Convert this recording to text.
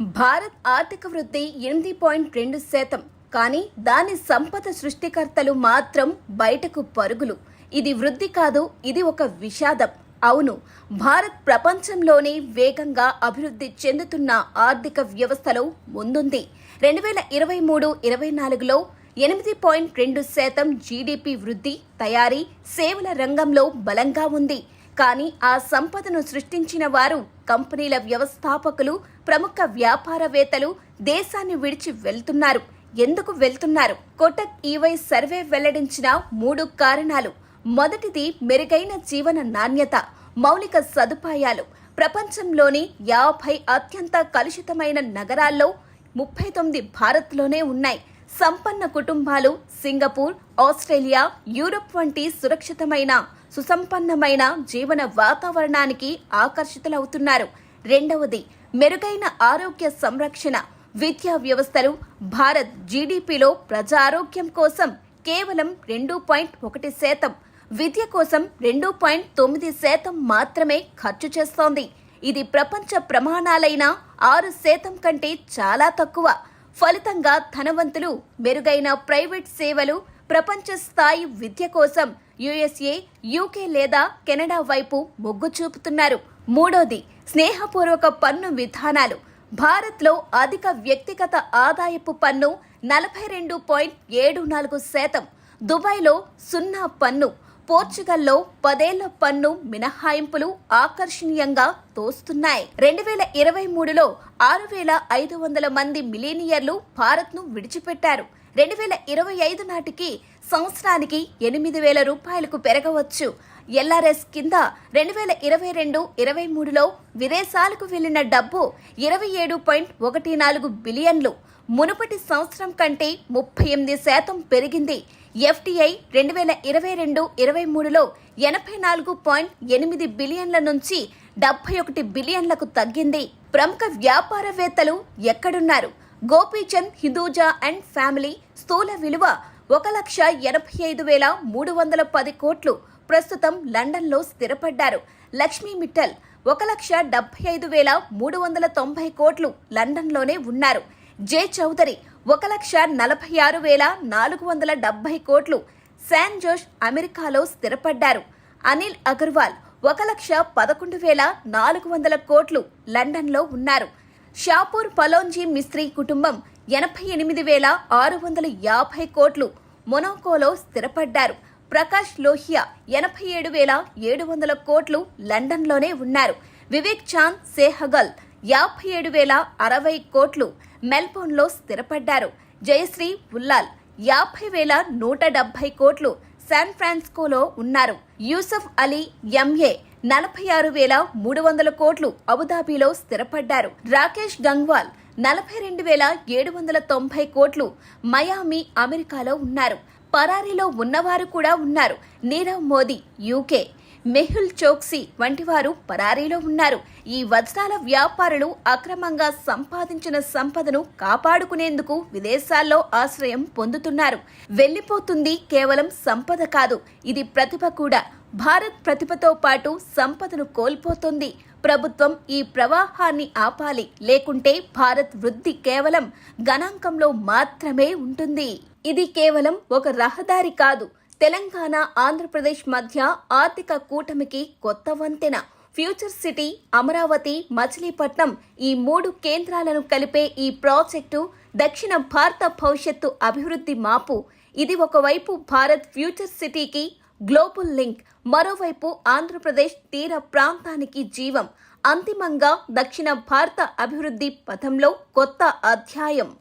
భారత్ ఆర్థిక వృద్ధి ఎనిమిది పాయింట్ రెండు శాతం కానీ దాని సంపద సృష్టికర్తలు మాత్రం బయటకు పరుగులు. ఇది వృద్ధి కాదు ఇది ఒక విషాదం. అవును భారత్ ప్రపంచంలోనే వేగంగా అభివృద్ధి చెందుతున్న ఆర్థిక వ్యవస్థలో ముందుంది. రెండు వేల ఇరవై మూడు ఇరవై నాలుగులో ఎనిమిది పాయింట్ రెండు శాతం జీడిపి వృద్ధి తయారీ సేవల రంగంలో బలంగా ఉంది. కానీ ఆ సంపదను సృష్టించిన వారు కంపెనీల వ్యవస్థాపకులు ప్రముఖ వ్యాపారవేత్తలు దేశాన్ని విడిచి వెళ్తున్నారు. ఎందుకు వెళ్తున్నారు? కోటక్ ఈవై సర్వే వెల్లడించిన మూడు కారణాలు. మొదటిది మెరుగైన జీవన నాణ్యత మౌలిక సదుపాయాలు. ప్రపంచంలోని యాభై అత్యంత కలుషితమైన నగరాల్లో ముప్పై తొమ్మిది భారత్లోనే ఉన్నాయి. సంపన్న కుటుంబాలు సింగపూర్ ఆస్ట్రేలియా యూరప్ వంటి సురక్షితమైన సుసంపన్నమైన జీవన వాతావరణానికి ఆకర్షితులవుతున్నారు. రెండవది మెరుగైన ఆరోగ్య సంరక్షణ. విద్యా వ్యవస్థలు భారత్ జీడీపీలో ప్రజారోగ్యం కోసం కేవలం రెండు పాయింట్ ఒకటి శాతం. విద్య కోసం రెండు పాయింట్ తొమ్మిది శాతం మాత్రమే ఖర్చు చేస్తోంది. ఇది ప్రపంచ ప్రమాణాలైన ఆరు శాతం కంటే చాలా తక్కువ. ఫలితంగా ధనవంతులు మెరుగైన ప్రైవేట్ సేవలు ప్రపంచ స్థాయి విద్య కోసం యుఎస్ఏ యూకే లేదా కెనడా వైపు మొగ్గు చూపుతున్నారు. మూడోది స్నేహపూర్వక పన్ను విధానాలు. భారత్లో అధిక వ్యక్తిగత ఆదాయపు పన్ను నలభై రెండు పాయింట్ ఏడు నాలుగు శాతం. దుబాయ్లో సున్నా పన్ను. పోర్చుగల్లో పదేళ్ళ పన్ను మినహాయింపులు ఆకర్షణీయంగా తోస్తున్నాయి. రెండు వేల ఇరవై మూడులో ఆరు వేల ఐదు వందల మంది మిలీనియర్లు భారత్ను విడిచిపెట్టారు. రెండు వేల ఇరవై ఐదు నాటికి సంవత్సరానికి ఎనిమిది వేల రూపాయలకు పెరగవచ్చు. ఎల్ఆర్ఎస్ కింద రెండు వేల ఇరవై రెండు ఇరవై మూడులో విదేశాలకు వెళ్ళిన డబ్బు ఇరవై ఏడు పాయింట్ ఒకటి నాలుగు బిలియన్లు. మునుపటి సంవత్సరం కంటే ముప్పై ఎనిమిది శాతం పెరిగింది. ఎఫ్టీఐ రెండు వేల ఇరవై రెండు ఇరవై మూడులో ఎనభై నాలుగు పాయింట్ ఎనిమిది బిలియన్ల నుంచి డెబ్బై ఒకటి బిలియన్లకు తగ్గింది. ప్రముఖ వ్యాపారవేత్తలు ఎక్కడున్నారు? గోపీచంద్ హిందూజా అండ్ ఫ్యామిలీ స్థూల విలువ ఒక లక్ష ఎనభై ఐదు వేల మూడు వందల పది కోట్లు. ప్రస్తుతం లండన్లో స్థిరపడ్డారు. లక్ష్మీ మిట్టల్ ఒక లక్ష డెబ్బై ఐదు వేల మూడు వందల తొంభై కోట్లు లండన్లోనే ఉన్నారు. జే చౌదరి ఒక లక్ష నలభై ఆరు వేల నాలుగు వందల డెబ్బై కోట్లు శాన్ జోష్ అమెరికాలో స్థిరపడ్డారు. అనిల్ అగర్వాల్ ఒక లక్ష పదకొండు వేల నాలుగు వందల కోట్లు లండన్లో ఉన్నారు. షాపూర్ పలోంజీ మిస్త్రీ కుటుంబం ఎనభై ఎనిమిది వేల ఆరు వందల యాభై కోట్లు మొనాకోలో స్థిరపడ్డారు. ప్రకాష్ లోహియా ఎనభై ఏడు వేల ఏడు వందల కోట్లు లండన్లోనే ఉన్నారు. వివేక్ చాంద్ సేహగల్ యాభై ఏడు వేల అరవై కోట్లు మెల్బోర్న్లో స్థిరపడ్డారు. జయశ్రీ ఉల్లాల్ యాభై వేల నూట డెబ్బై కోట్లు శాన్ ఫ్రాన్సిస్కోలో ఉన్నారు. యూసఫ్ అలీ ఎంఏ నలభై ఆరు వేల మూడు వందల కోట్లు అబుదాబీలో స్థిరపడ్డారు. రాకేష్ గంగ్వాల్ నలభై రెండు వేల ఏడు వందల తొంభై కోట్లు మయామి అమెరికాలో ఉన్నారు. పరారీలో ఉన్నవారు కూడా ఉన్నారు. Nirav Modi U K. Mehul Choksi వంటి వారు పరారీలో ఉన్నారు. ఈ వజ్రాల వ్యాపారులు అక్రమంగా సంపాదించిన సంపదను కాపాడుకునేందుకు విదేశాల్లో ఆశ్రయం పొందుతున్నారు. వెళ్ళిపోతుంది కేవలం సంపద కాదు ఇది ప్రతిభ కూడా. భారత్ ప్రతిభతో పాటు సంపదను కోల్పోతుంది. ప్రభుత్వం ఈ ప్రవాహాన్ని ఆపాలి లేకుంటే భారత్ వృద్ధి కేవలం గణాంకంలో మాత్రమే ఉంటుంది. ఇది కేవలం ఒక రహదారి కాదు తెలంగాణ ఆంధ్రప్రదేశ్ మధ్య ఆర్థిక కూటమికి కొత్త వంతెన. ఫ్యూచర్ సిటీ అమరావతి మచిలీపట్నం ఈ మూడు కేంద్రాలను కలిపే ఈ ప్రాజెక్టు దక్షిణ భారత భవిష్యత్తు అభివృద్ధి మాపు. ఇది ఒకవైపు భారత్ ఫ్యూచర్ సిటీకి గ్లోబల్ లింక్ మరోవైపు ఆంధ్రప్రదేశ్ తీర ప్రాంతానికి జీవం. అంతిమంగా దక్షిణ భారత అభివృద్ధి పథంలో కొత్త అధ్యాయం.